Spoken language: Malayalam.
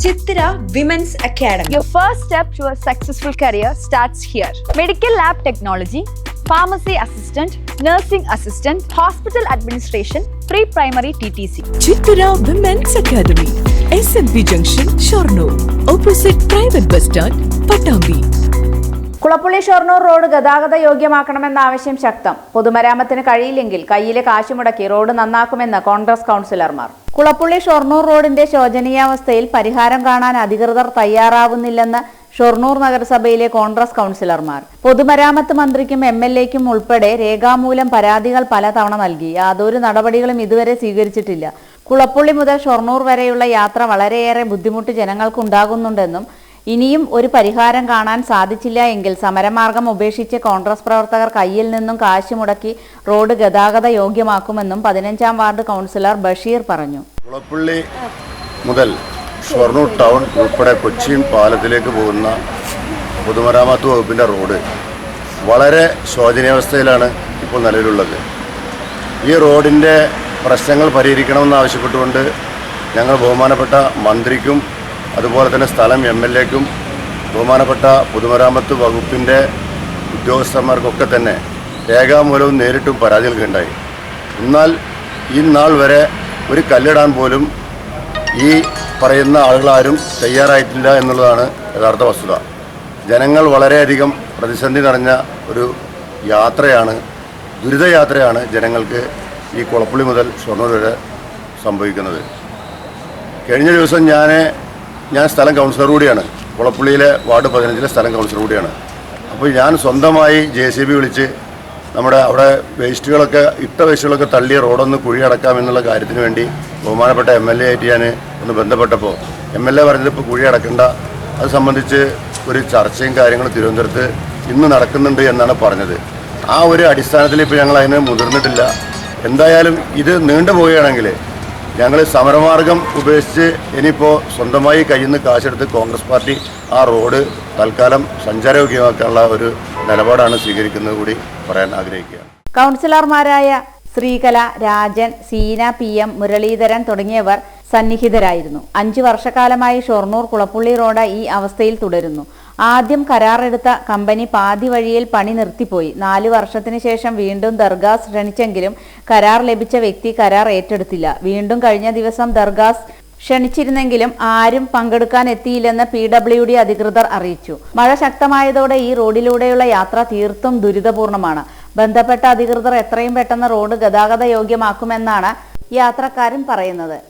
Chitra women's academy Your first step to a successful career starts here. Medical lab technology, pharmacy assistant, nursing assistant, hospital administration, pre primary TTC. Chithara women's academy S N P junction Shoranur opposite private bus stand Pattambi Kulappully Shoranur road ഗതാഗത യോഗ്യമാക്കണമെന്ന ആവശ്യം ശക്തം. പൊതുമരാമത്തിന് കഴിയില്ലെങ്കിൽ കയ്യിലെ കാശ് മുടക്കി റോഡ് നന്നാക്കുമെന്ന് കോൺഗ്രസ് കൗൺസിലർമാർ. കുളപ്പുള്ളി ഷൊർണൂർ റോഡിന്റെ ശോചനീയാവസ്ഥയിൽ പരിഹാരം കാണാൻ അധികൃതർ തയ്യാറാവുന്നില്ലെന്ന് ഷൊർണൂർ നഗരസഭയിലെ കോൺഗ്രസ് കൗൺസിലർമാർ. പൊതുമരാമത്ത് മന്ത്രിക്കും എം എൽ എക്കും ഉൾപ്പെടെ രേഖാമൂലം പരാതികൾ പലതവണ നൽകി. യാതൊരു നടപടികളും ഇതുവരെ സ്വീകരിച്ചിട്ടില്ല. കുളപ്പുള്ളി മുതൽ ഷൊർണൂർ വരെയുള്ള യാത്ര വളരെയേറെ ബുദ്ധിമുട്ട് ജനങ്ങൾക്കുണ്ടാകുന്നുണ്ടെന്നും ഇനിയും ഒരു പരിഹാരം കാണാൻ സാധിച്ചില്ല എങ്കിൽ സമരമാർഗം ഉപേക്ഷിച്ച് കോൺഗ്രസ് പ്രവർത്തകർ കയ്യിൽ നിന്നും കാശ് മുടക്കി റോഡ് ഗതാഗത യോഗ്യമാക്കുമെന്നും പതിനഞ്ചാം വാർഡ് കൗൺസിലർ ബഷീർ പറഞ്ഞു. മുളപ്പള്ളി മുതൽ ഷൊർണൂർ ടൗൺ ഉൾപ്പെടെ കൊച്ചിൻ പാലത്തിലേക്ക് പോകുന്ന പൊതുമരാമത്ത് വകുപ്പിന്റെ റോഡ് വളരെ ശോചനീയാവസ്ഥയിലാണ് ഇപ്പോൾ നിലവിലുള്ളത്. ഈ റോഡിന്റെ പ്രശ്നങ്ങൾ പരിഹരിക്കണമെന്ന് ആവശ്യപ്പെട്ടുകൊണ്ട് ഞങ്ങൾ ബഹുമാനപ്പെട്ട മന്ത്രിക്കും അതുപോലെ തന്നെ സ്ഥലം എം എൽ എക്കും ബഹുമാനപ്പെട്ട പൊതുമരാമത്ത് വകുപ്പിന്റെ ഉദ്യോഗസ്ഥന്മാർക്കൊക്കെ തന്നെ രേഖാമൂലവും നേരിട്ടും പരാതി നൽകുകയുണ്ടായി എന്നാൽ ഈ നാൾ വരെ ഒരു കല്ലിടാൻ പോലും ഈ പറയുന്ന ആളുകളാരും തയ്യാറായിട്ടില്ല എന്നുള്ളതാണ് യഥാർത്ഥ വസ്തുത. ജനങ്ങൾ വളരെയധികം പ്രതിസന്ധി നിറഞ്ഞ ഒരു യാത്രയാണ് ദുരിതയാത്രയാണ് ജനങ്ങൾക്ക് ഈ കുളപ്പുള്ളി മുതൽ ഷൊർണൂർ വരെ സംഭവിക്കുന്നത്. കഴിഞ്ഞ ദിവസം ഞാൻ ഞാൻ സ്ഥലം കൗൺസിലർ കൂടിയാണ്. കുളപ്പുള്ളിയിലെ വാർഡ് പതിനഞ്ചിലെ സ്ഥലം കൗൺസിലർ കൂടിയാണ്. അപ്പോൾ ഞാൻ സ്വന്തമായി ജെ സി ബി വിളിച്ച് നമ്മുടെ അവിടെ വേസ്റ്റുകളൊക്കെ ഇട്ട വേസ്റ്റുകളൊക്കെ തള്ളി റോഡൊന്ന് കുഴിയടക്കാം എന്നുള്ള കാര്യത്തിന് വേണ്ടി ബഹുമാനപ്പെട്ട എം എൽ എ ആയിട്ട് ഞാൻ ഒന്ന് ബന്ധപ്പെട്ടപ്പോൾ എം എൽ എ പറഞ്ഞത് ഇപ്പോൾ കുഴി അടക്കണ്ട. അത് സംബന്ധിച്ച് ഒരു ചർച്ചയും കാര്യങ്ങളും തിരുവനന്തപുരത്ത് ഇന്ന് നടക്കുന്നുണ്ട് എന്നാണ് പറഞ്ഞത്. ആ ഒരു അടിസ്ഥാനത്തിൽ ഇപ്പോൾ ഞങ്ങൾ അതിന് മുതിർന്നിട്ടില്ല. എന്തായാലും ഇത് നീണ്ടു പോവുകയാണെങ്കിൽ ഞങ്ങൾ സമരമാർഗം ഉപേക്ഷിച്ച് ഇനിയിപ്പോൾ സ്വന്തമായി കയ്യിൽ നിന്ന് കാശെടുത്ത് കോൺഗ്രസ് പാർട്ടി ആ റോഡ് തൽക്കാലം സഞ്ചാരയോഗ്യമാക്കാനുള്ള ഒരു നിലപാടാണ് സ്വീകരിക്കുന്നത് കൂടി പറയാൻ ആഗ്രഹിക്കുകയാണ്. കൗൺസിലർമാരായ ശ്രീകല രാജൻ സീന പി എം മുരളീധരൻ തുടങ്ങിയവർ സന്നിഹിതരായിരുന്നു. അഞ്ചു വർഷക്കാലമായി ഷൊർണൂർ കുളപ്പുള്ളി റോഡ് ഈ അവസ്ഥയിൽ തുടരുന്നു. ആദ്യം കരാറെടുത്ത കമ്പനി പാതി വഴിയിൽ പണി നിർത്തിപ്പോയി. നാല് വർഷത്തിന് ശേഷം വീണ്ടും ദർഗാസ് ക്ഷണിച്ചെങ്കിലും കരാർ ലഭിച്ച വ്യക്തി കരാർ ഏറ്റെടുത്തില്ല. വീണ്ടും കഴിഞ്ഞ ദിവസം ദർഗാസ് ക്ഷണിച്ചിരുന്നെങ്കിലും ആരും പങ്കെടുക്കാൻ എത്തിയില്ലെന്ന് പി ഡബ്ല്യു ഡി അധികൃതർ അറിയിച്ചു. മഴ ശക്തമായതോടെ ഈ റോഡിലൂടെയുള്ള യാത്ര തീർത്തും ദുരിതപൂർണമാണ്. ബന്ധപ്പെട്ട അധികൃതർ എത്രയും പെട്ടെന്ന് റോഡ് ഗതാഗത യോഗ്യമാക്കുമെന്നാണ് യാത്രക്കാരൻ പറയുന്നത്.